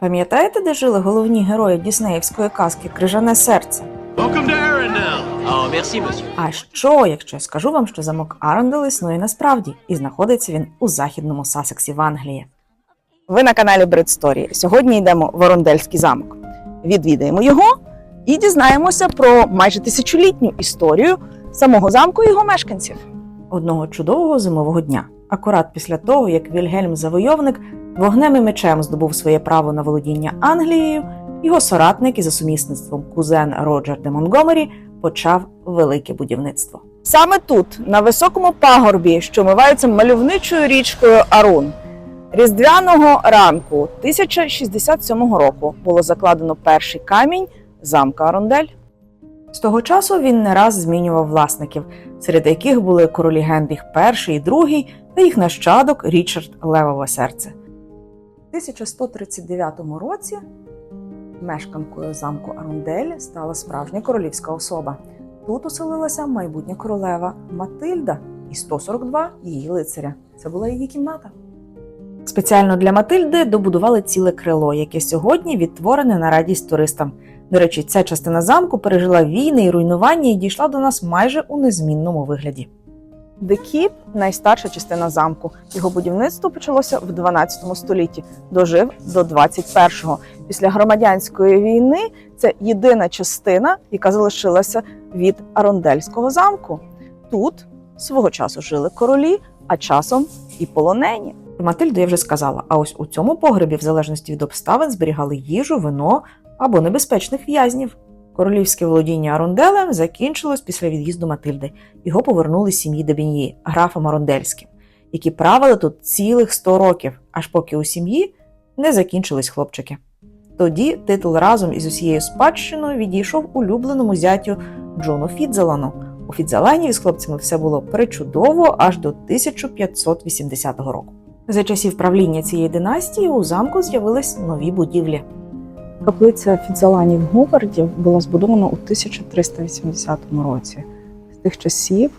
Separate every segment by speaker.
Speaker 1: Пам'ятаєте, де жили головні герої Діснеївської казки Крижане серце?
Speaker 2: Oh, merci.
Speaker 1: А що, якщо я скажу вам, що замок Арендел існує насправді, і знаходиться він у західному Сасексі в Англії. Ви на каналі Бред Сторі. Сьогодні йдемо в Орондельський замок. Відвідаємо його і дізнаємося про майже тисячолітню історію самого замку і його мешканців. Одного чудового зимового дня, акурат після того, як Вільгельм Завойовник вогнем і мечем здобув своє право на володіння Англією, його соратник і за сумісництвом кузен Роджер де Монгомері почав велике будівництво. Саме тут, на високому пагорбі, що мивається мальовничою річкою Арун, різдвяного ранку 1067 року було закладено перший камінь замка Арундель. З того часу він не раз змінював власників, серед яких були королі Генріх І і II та їх нащадок Річард Левове серце. У 1139 році мешканкою замку Арундель стала справжня королівська особа. Тут оселилася майбутня королева Матильда і 142 її лицаря. Це була її кімната. Спеціально для Матильди добудували ціле крило, яке сьогодні відтворене на радість туристам. До речі, ця частина замку пережила війни і руйнування і дійшла до нас майже у незмінному вигляді. Keep – найстарша частина замку. Його будівництво почалося в 12 столітті, дожив до 21-го. Після громадянської війни це єдина частина, яка залишилася від Арондельського замку. Тут свого часу жили королі, а часом і полонені. Матильду я вже сказала, а ось у цьому погребі, в залежності від обставин, зберігали їжу, вино або небезпечних в'язнів. Королівське володіння Аронделем закінчилось після від'їзду Матильди. Його повернули сім'ї Дебіньї, графам Арондельським, які правили тут цілих 100 років, аж поки у сім'ї не закінчились хлопчики. Тоді титул разом із усією спадщиною відійшов улюбленому зятю Джону Фідзелану. У Фідзелані з хлопцями все було причудово аж до 1580 року. За часів правління цієї династії у замку з'явились нові будівлі. Каплиця Фідзаланів Говардів була збудована у 1380 році. З тих часів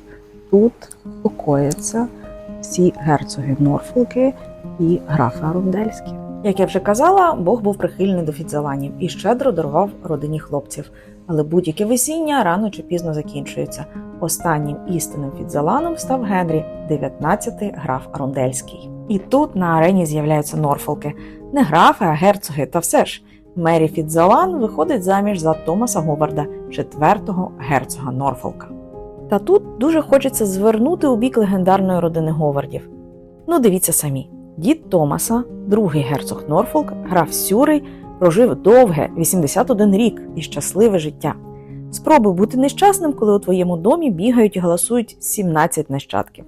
Speaker 1: тут покояться всі герцоги Норфолки і графи Арундельські. Як я вже казала, Бог був прихильний до Фідзаланів і щедро дарував родині хлопців. Але будь-яке весіння рано чи пізно закінчується. Останнім істинним Фідзаланом став Генрі, 19-й граф Арундельський. І тут на арені з'являються Норфолки, не графи, а герцоги, та все ж. Мері Фідзалан виходить заміж за Томаса Говарда, четвертого герцога Норфолка. Та тут дуже хочеться звернути у бік легендарної родини Говардів. Ну, дивіться самі: дід Томаса, другий герцог Норфолк, граф Сюрий, прожив довге 81 рік і щасливе життя. Спробуй бути нещасним, коли у твоєму домі бігають і галасують 17 нащадків.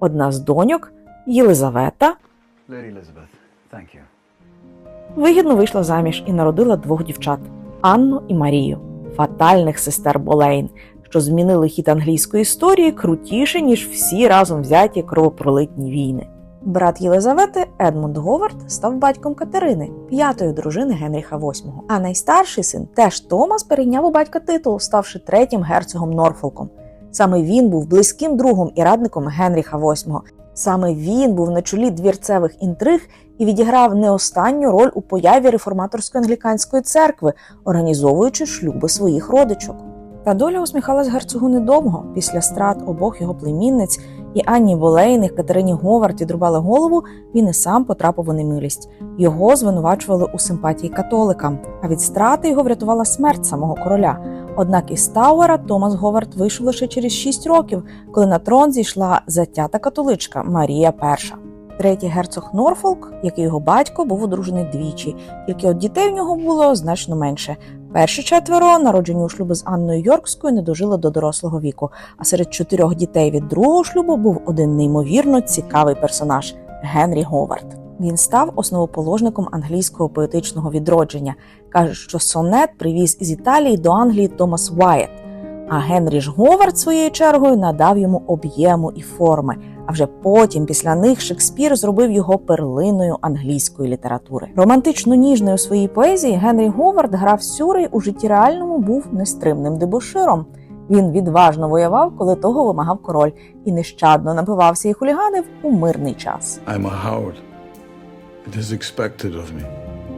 Speaker 1: Одна з доньок Єлизавета
Speaker 3: Lady Elizabeth, thank.
Speaker 1: Вигідно вийшла заміж і народила двох дівчат Анну і Марію, фатальних сестер Болейн, що змінили хід англійської історії крутіше, ніж всі разом взяті кровопролитні війни. Брат Єлизавети Едмунд Говард став батьком Катерини, п'ятої дружини Генріха VIII. А найстарший син теж Томас перейняв у батька титул, ставши третім герцогом Норфолком. Саме він був близьким другом і радником Генріха VIII. Саме він був на чолі двірцевих інтриг і відіграв не останню роль у появі реформаторської англіканської церкви, організовуючи шлюби своїх родичок. Та доля усміхалась герцогу недовго. Після страт обох його племінниць і Анні Болейн, і Катерині Говард відрубали голову, він і сам потрапив у немилість. Його звинувачували у симпатії католикам, а від страти його врятувала смерть самого короля. Однак із Тауера Томас Говард вийшов лише через 6 років, коли на трон зійшла затята католичка Марія І. Третій герцог Норфолк, як і його батько, був одружений двічі, тільки от дітей в нього було значно менше. Перші четверо, народжені у шлюбі з Анною Йоркською, не дожили до дорослого віку. А серед чотирьох дітей від другого шлюбу був один неймовірно цікавий персонаж Генрі Говард. Він став основоположником англійського поетичного відродження. Кажуть, що сонет привіз із Італії до Англії Томас Уайет. А Генрі ж Говард своєю чергою надав йому об'єму і форми. А вже потім, після них, Шекспір зробив його перлиною англійської літератури. Романтично ніжною у своїй поезії Генрі Говард грав Сюрей у житті реальному був нестримним дебоширом. Він відважно воював, коли того вимагав король, і нещадно напивався і хуліганив у мирний час.
Speaker 3: I'm a Howard. It is expected of me.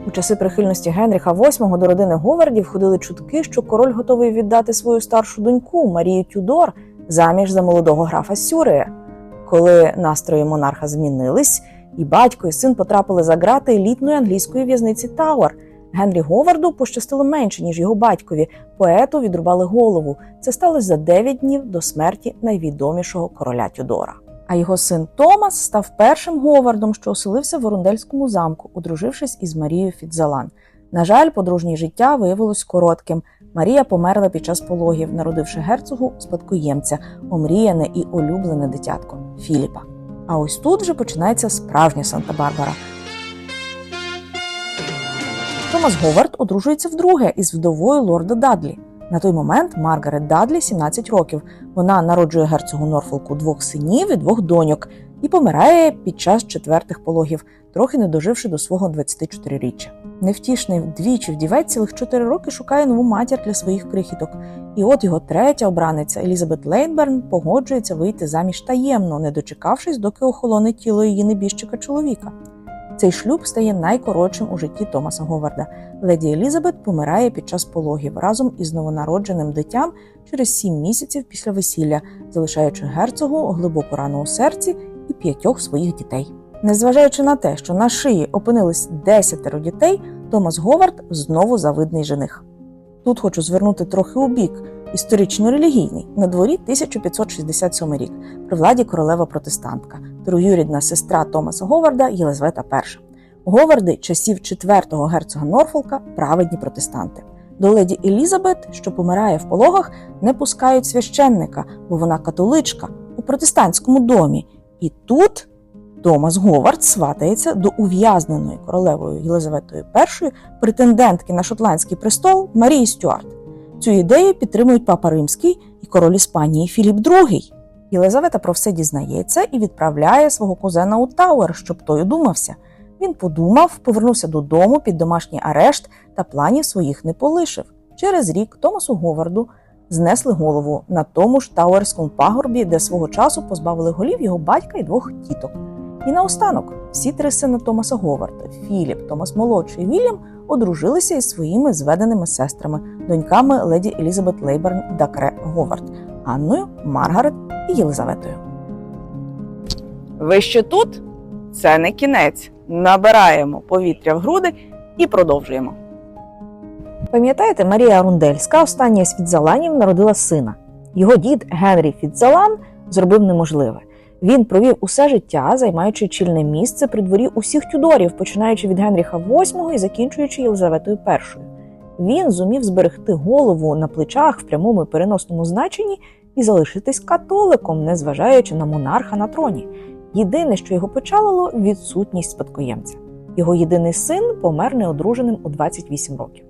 Speaker 1: У часи прихильності Генріха VIII до родини Говардів ходили чутки, що король готовий віддати свою старшу доньку Марію Тюдор заміж за молодого графа Сюрея. Коли настрої монарха змінились, і батько і син потрапили за грати елітної англійської в'язниці Тауер. Генрі Говарду пощастило менше, ніж його батькові. Поету відрубали голову. Це сталося за 9 днів до смерті найвідомішого короля Тюдора. А його син Томас став першим Говардом, що оселився в Орундельському замку, одружившись із Марією Фітзалан. На жаль, подружнє життя виявилось коротким. Марія померла під час пологів, народивши герцогу спадкоємця, омріяне і улюблене дитятко Філіпа. А ось тут вже починається справжня Санта-Барбара. Томас Говард одружується вдруге із вдовою лорда Дадлі. На той момент Маргарет Дадлі 17 років. Вона народжує герцогу Норфолку двох синів і двох доньок і помирає під час четвертих пологів, трохи не доживши до свого 24-річчя. Невтішний вдвічі вдівець цілих 4 роки шукає нову матір для своїх крихіток. І от його третя обраниця Елізабет Лейнберн погоджується вийти заміж таємно, не дочекавшись, доки охолоне тіло її небіжчика чоловіка. Цей шлюб стає найкоротшим у житті Томаса Говарда. Леді Елізабет помирає під час пологів разом із новонародженим дитям через сім місяців після весілля, залишаючи герцогу глибоку рану у серці і п'ятьох своїх дітей. Незважаючи на те, що на шиї опинились десятеро дітей, Томас Говард знову завидний жених. Тут хочу звернути трохи у бік історично-релігійний. На дворі 1567 рік при владі королева протестантка, троюрідна сестра Томаса Говарда Єлизавета І. Говарди часів четвертого герцога Норфолка праведні протестанти. До леді Елізабет, що помирає в пологах, не пускають священника, бо вона католичка у протестантському домі. І тут Томас Говард сватається до ув'язненої королевою Єлизаветою І претендентки на шотландський престол Марії Стюарт. Цю ідею підтримують папа Римський і король Іспанії Філіп II. Єлизавета про все дізнається і відправляє свого кузена у Тауер, щоб той одумався. Він подумав, повернувся додому під домашній арешт та планів своїх не полишив. Через рік Томасу Говарду знесли голову на тому ж Тауерському пагорбі, де свого часу позбавили голів його батька і двох тіток. І наостанок всі три сини Томаса Говарда Філіп, Томас Молодший і Вільям одружилися із своїми зведеними сестрами, доньками леді Елізабет Лейберн Дакре Говард, Анною, Маргарет і Єлизаветою. Ви ще тут? Це не кінець. Набираємо повітря в груди і продовжуємо. Пам'ятаєте, Марія Рундельська, остання з Фітзаланів, народила сина. Його дід Генрі Фітзалан зробив неможливе. Він провів усе життя, займаючи чільне місце при дворі усіх тюдорів, починаючи від Генріха VIII і закінчуючи Єлизаветою І. Він зумів зберегти голову на плечах в прямому і переносному значенні і залишитись католиком, незважаючи на монарха на троні. Єдине, що його печалило відсутність спадкоємця. Його єдиний син помер неодруженим у 28 років.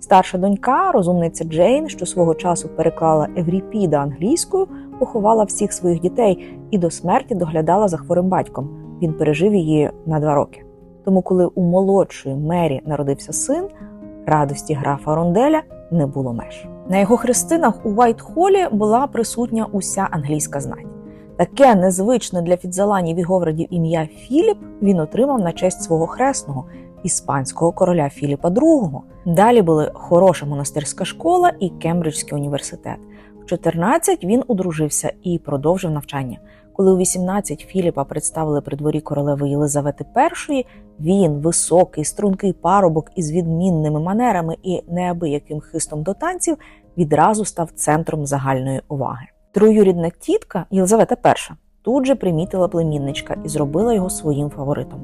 Speaker 1: Старша донька, розумниця Джейн, що свого часу переклала Евріпіда англійською, поховала всіх своїх дітей і до смерті доглядала за хворим батьком. Він пережив її на два роки. Тому, коли у молодшої Мері народився син, радості графа Ронделя не було меж. На його хрестинах у Вайт-Холі була присутня уся англійська знать. Таке незвичне для Фідзаланів і Говрадів ім'я Філіп він отримав на честь свого хресного іспанського короля Філіпа II. Далі були хороша монастирська школа і Кембриджський університет. В 14 він одружився і продовжив навчання. Коли у 18 Філіпа представили при дворі королеви Єлизавети І, він, високий, стрункий парубок із відмінними манерами і неабияким хистом до танців, відразу став центром загальної уваги. Троюрідна тітка Єлизавета І тут же примітила племінничка і зробила його своїм фаворитом.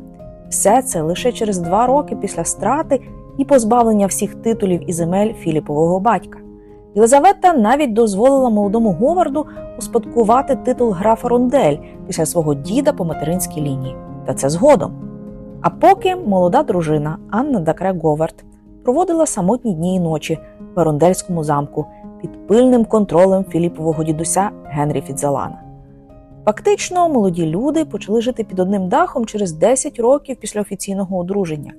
Speaker 1: Все це лише через два роки після страти і позбавлення всіх титулів і земель Філіпового батька. Єлизавета навіть дозволила молодому Говарду успадкувати титул графа Рондель після свого діда по материнській лінії. Та це згодом. А поки молода дружина Анна Дакре Говард проводила самотні дні і ночі в Ерондельському замку під пильним контролем Філіпового дідуся Генрі Фідзалана. Фактично, молоді люди почали жити під одним дахом через 10 років після офіційного одруження.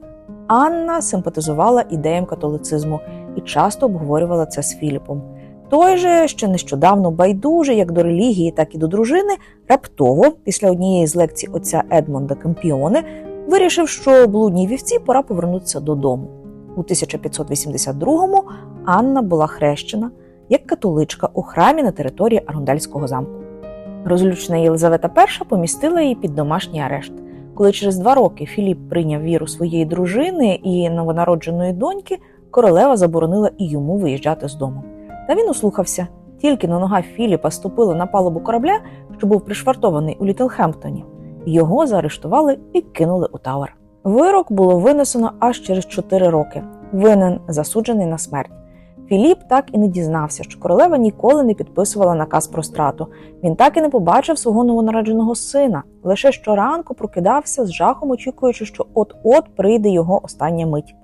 Speaker 1: Анна симпатизувала ідеям католицизму і часто обговорювала це з Філіпом. Той же, ще нещодавно байдужий як до релігії, так і до дружини, раптово, після однієї з лекцій отця Едмонда Кемпіоне, вирішив, що блудній вівці пора повернутися додому. У 1582-му Анна була хрещена як католичка у храмі на території Арундельського замку. Розлючена Єлизавета І помістила її під домашній арешт. Коли через два роки Філіп прийняв віру своєї дружини і новонародженої доньки, королева заборонила і йому виїжджати з дому. Та він услухався. Тільки на нога Філіпа ступила на палубу корабля, що був пришвартований у Літлхемптоні. Його заарештували і кинули у Тауер. Вирок було винесено аж через 4 роки. Винен засуджений на смерть. Філіп так і не дізнався, що королева ніколи не підписувала наказ про страту. Він так і не побачив свого новонародженого сина. Лише щоранку прокидався з жахом, очікуючи, що от-от прийде його остання мить.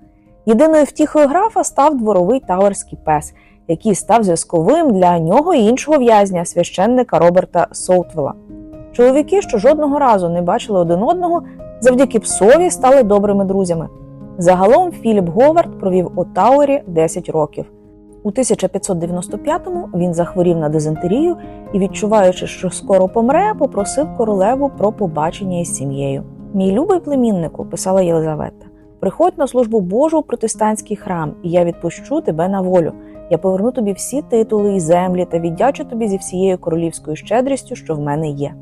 Speaker 1: Єдиною втіхою графа став дворовий тауерський пес, який став зв'язковим для нього і іншого в'язня, священника Роберта Соутвела. Чоловіки, що жодного разу не бачили один одного, завдяки псові стали добрими друзями. Загалом Філіп Говард провів у Тауері 10 років. У 1595-му він захворів на дизентерію і, відчуваючи, що скоро помре, попросив королеву про побачення із сім'єю. Мій любий племіннику, писала Єлизавета, приходь на службу Божу у протестантський храм, і я відпущу тебе на волю. Я поверну тобі всі титули і землі та віддячу тобі зі всією королівською щедрістю, що в мене є.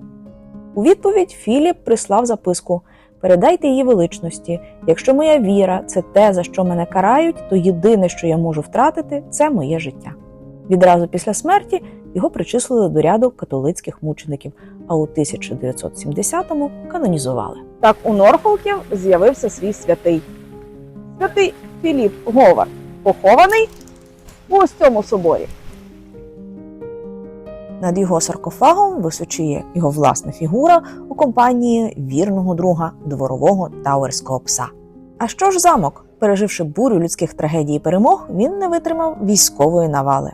Speaker 1: У відповідь Філіп прислав записку: Передайте її величності. Якщо моя віра це те, за що мене карають, то єдине, що я можу втратити, це моє життя. Відразу після смерті його причислили до ряду католицьких мучеників, а у 1970-му канонізували. Так у Норфолків з'явився свій святий. Святий Філіп Говард, похований у ось цьому соборі. Над його саркофагом височіє його власна фігура у компанії вірного друга дворового тауерського пса. А що ж замок? Переживши бурю людських трагедій і перемог, він не витримав військової навали.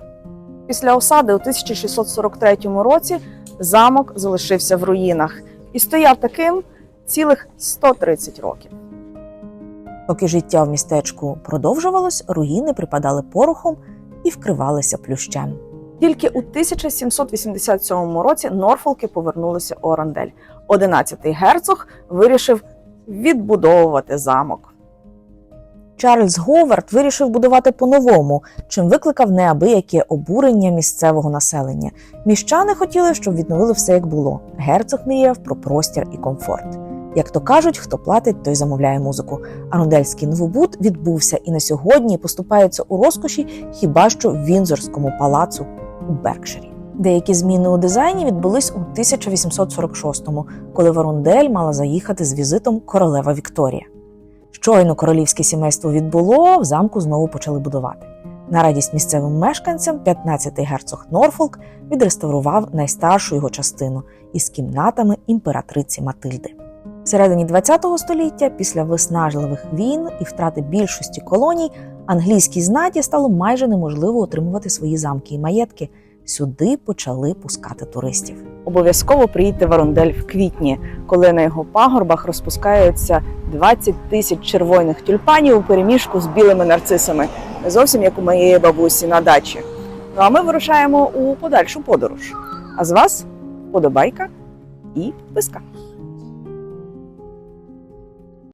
Speaker 1: Після осади у 1643 році замок залишився в руїнах і стояв таким цілих 130 років. Поки життя в містечку продовжувалось, руїни припадали порохом і вкривалися плющем. Тільки у 1787 році Норфолки повернулися у Орандель. Одинадцятий герцог вирішив відбудовувати замок. Чарльз Говард вирішив будувати по-новому, чим викликав неабияке обурення місцевого населення. Міщани хотіли, щоб відновили все як було. Герцог мріяв про простір і комфорт. Як то кажуть, хто платить, той замовляє музику. Арундельський новобуд відбувся і на сьогодні поступається у розкоші хіба що в Вінзорському палацу у Беркширі. Деякі зміни у дизайні відбулись у 1846-му, коли в Арундель мала заїхати з візитом королева Вікторія. Щойно королівське сімейство відбуло, в замку знову почали будувати. На радість місцевим мешканцям 15-й герцог Норфолк відреставрував найстаршу його частину із кімнатами імператриці Матильди. В середині ХХ століття, після виснажливих війн і втрати більшості колоній, англійській знаті стало майже неможливо отримувати свої замки і маєтки. Сюди почали пускати туристів. Обов'язково приїдьте в Арундель в квітні, коли на його пагорбах розпускаються 20 тисяч червоних тюльпанів у переміжку з білими нарцисами, не зовсім як у моєї бабусі на дачі. Ну а ми вирушаємо у подальшу подорож. А з вас подобайка і писка.